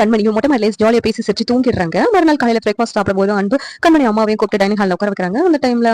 கண்மணியும் மொட்டை மாடியில ஜாலியா பேசி சிரிச்சு தூங்கிடுறாங்க. மறுநாள் காலையில பிரேக்ஃபாஸ்ட் சாப்பிடும் போது அன்பு கண்மணி அம்மாவையும் கூப்பிட்டு டைனிங் ஹாலில் உட்கார வைக்கிறாங்க. அந்த டைம்ல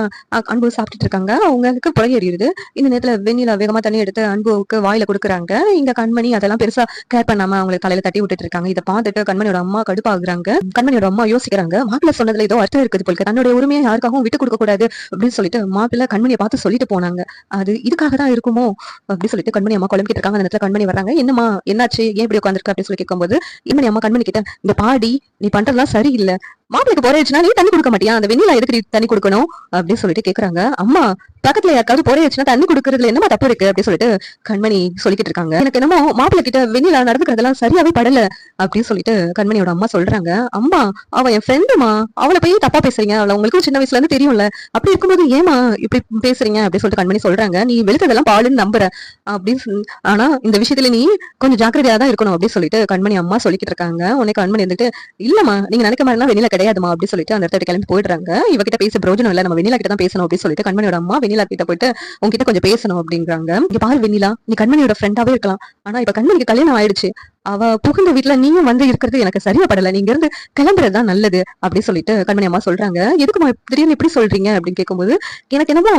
அன்பு சாப்பிட்டுட்டு இருக்காங்க. அவங்களுக்கு புறகு எறியுது இந்த நேரத்துல வெண்ணில வேகமா தண்ணி எடுத்து அன்புக்கு வாயில கொடுக்குறாங்க. இங்க கண்மணி அதெல்லாம் பெருசா கேர் பண்ணாம அவங்களுக்கு காலையில தட்டி விட்டுட்டு இருக்காங்க. இதை பார்த்துட்டு கண்மணியோட அம்மா கடுப்பாகுறாங்க. கண்மணியோட அம்மா யோசிக்கிறாங்க. மாப்பிள்ள சொன்னதுல ஏதோ அர்த்தம் இருக்குது போல தன்னுடைய உரிமையை யாருக்காகவும் விட்டு கொடுக்க கூடாது அப்படின்னு சொல்லிட்டு மாப்பிள்ளை கண்மணியை பார்த்து சொல்லிட்டு போனாங்க. அது இதுக்காக தான் இருக்குமோ அப்படி சொல்லிட்டு கண்மணி அம்மா குழம்பிட்டு இருக்காங்க. அந்த நேரத்துல கண்மணி வராங்க என்னம்மா என்னாச்சு? ஏன் இப்படி உட்காந்துருக்கு அப்படின்னு சொல்லி கேட்கும்போது கண்மணி அம்மா கண்மணி கிட்ட இந்த பாடி நீ பண்றதெல்லாம் சரியில்லை. மாப்பிளைக்கு போறேச்சுன்னா நீ தண்ணி கொடுக்க மாட்டியா? அந்த வெண்ணிலா எதுக்கு தண்ணி கொடுக்கணும்? அப்படின்னு சொல்லிட்டு கேக்குறாங்க. அம்மா பக்கத்துல யாருக்காவது போறையாச்சுனா தண்ணி கொடுக்கறதுல என்னமா தப்பு இருக்கு? அப்படின்னு சொல்லிட்டு கண்மணி சொல்லிக்கிட்டு இருக்காங்க. எனக்கு என்னமோ மாப்பிள்ளை கிட்ட வெண்ணிலா நடந்துக்கிறதெல்லாம் சரியாவே படல அப்படின்னு சொல்லிட்டு கண்மணியோட அம்மா சொல்றாங்க. அம்மா அவ என் ஃப்ரெண்டுமா அவளை போய் தப்பா பேசுறீங்க. அவளை உங்களுக்கு சின்ன வயசுல இருந்து தெரியும்ல. அப்படி இருக்கும்போது ஏமா இப்படி பேசுறீங்க? அப்படின்னு சொல்லிட்டு கண்மணி சொல்றாங்க. நீ வெளுத்ததெல்லாம் பாலுன்னு நம்புற. அப்படின்னு ஆனா இந்த விஷயத்துல நீ கொஞ்சம் ஜாக்கிரதையா தான் இருக்கணும் அப்படின்னு சொல்லிட்டு கண்மணி அம்மா சொல்லிக்கிட்டு இருக்காங்க. உனக்கு கண்மணி வந்துட்டு இல்லம்மா நீங்க நினைக்க மாதிரி வெளியில கிடையாதுமா அப்படி சொல்லிட்டு அந்த இடத்துல கிளம்பி போயிடுறாங்க. இவகிட்ட பேச பிரோஜனம் இல்ல நம்ம வெண்ணிலா கிட்ட தான் பேசணும் அப்படின்னு சொல்லிட்டு கண்மணியோட அம்மா வெண்ணிலா கிட்ட போயிட்டு உங்ககிட்ட கொஞ்சம் பேசணும் அப்படிங்கிறாங்க இங்க பாரு வெண்ணிலா நீ கண்மணியோட ஃப்ரெண்டாவே இருக்கலாம். ஆனா இப்ப கண்மணிக்கு கல்யாணம் ஆயிடுச்சு. அவ புகுந்த வீட்டுல நீயும் வந்து இருக்கிறது எனக்கு சரியா படல நீங்க இருந்து கிளம்புறது தான் நல்லது அப்படின்னு சொல்லிட்டு கண்மணி அம்மா சொல்றாங்க. எதுக்குமா திடீர்னு இப்படி சொல்றீங்க அப்படின்னு கேட்கும்போது எனக்கு என்னமோ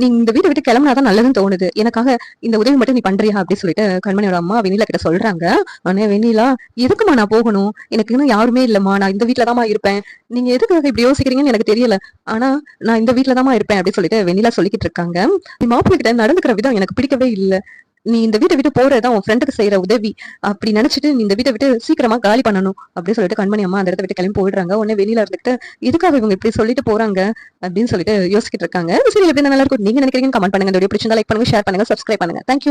நீ இந்த வீட்டை விட்டு கிளம்புனாதான் நல்லதுன்னு தோணுது. எனக்காக இந்த உதவி மட்டும் நீ பண்றியா அப்படின்னு சொல்லிட்டு கண்மணியோட அம்மா வெண்ணிலா கிட்ட சொல்றாங்க. ஆனா வெண்ணிலா எதுக்குமா நான் போகணும்? எனக்கு இன்னும் யாருமே இல்லம்மா. நான் இந்த வீட்டுல தாமா இருப்பேன். நீங்க எதுக்காக இப்படி யோசிக்கிறீங்கன்னு எனக்கு தெரியல. ஆனா நான் இந்த வீட்டுல தாமா இருப்பேன் அப்படின்னு சொல்லிட்டு வெண்ணிலா சொல்லிக்கிட்டு இருக்காங்க. நீ மாப்பிள்ளை கிட்ட நடந்துக்கிற விதம் எனக்கு பிடிக்கவே இல்லை. நீ இந்த வீட்டை விட்டு போறதுதான் உன் ஃப்ரெண்டுக்கு செய்யற உதவி. அப்படி நினைச்சிட்டு நீ இந்த வீட்டை விட்டு சீக்கிரமா காலி பண்ணணும் அப்படின்னு சொல்லிட்டு கண்மணி அம்மா அந்த இடத்த விட்டு கிளம்பி போயிடுறாங்க. உடனே வெளியில இருந்துட்டு இதுக்காக இவங்க இப்படி சொல்லிட்டு போறாங்க? அப்படின்னு சொல்லிட்டு யோசிக்கிட்டு இருக்காங்க. சரி எப்படி நல்லா இருக்கும். நீங்க நினைக்கிறீங்க கமெண்ட் பண்ணுங்க. இந்த வீடியோ பிடிச்சிருந்தா லைக் பண்ணுங்க ஷேர் பண்ணுங்க சப்ஸ்கிரைப் பண்ணுங்க. தேங்க்யூ